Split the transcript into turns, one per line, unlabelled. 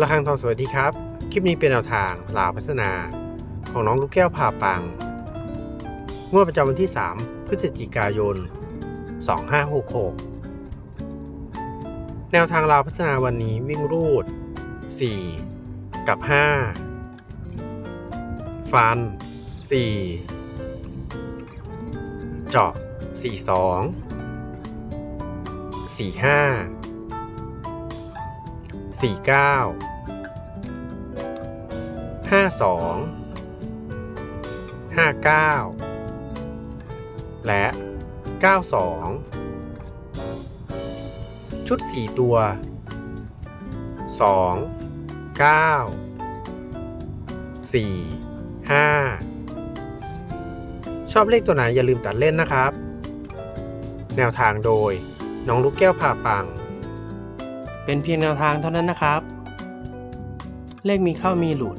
ระฆังทองสวัสดีครับ คลิปนี้เป็นแนวทางลาวพัฒนา ของน้องลูกแก้วผ่าปัง งวดประจำวันที่ 3 พฤศจิกายน 2566 แนวทางลาวพัฒนาวันนี้วิ่งรูด 4 กับ 5 ฟัน 4 เจาะ 42 45สี่เก้า ห้าสองห้าเก้าและเก้าสองชุดสี่ตัวสองเก้าสี่ห้าชอบเลขตัวไหนอย่าลืมตัดเล่นนะครับ แนวทางโดยน้องลูกแก้วผ่าปัง เป็นเพียงแนวทางเท่านั้นนะครับ เลขมีเข้ามีหลุด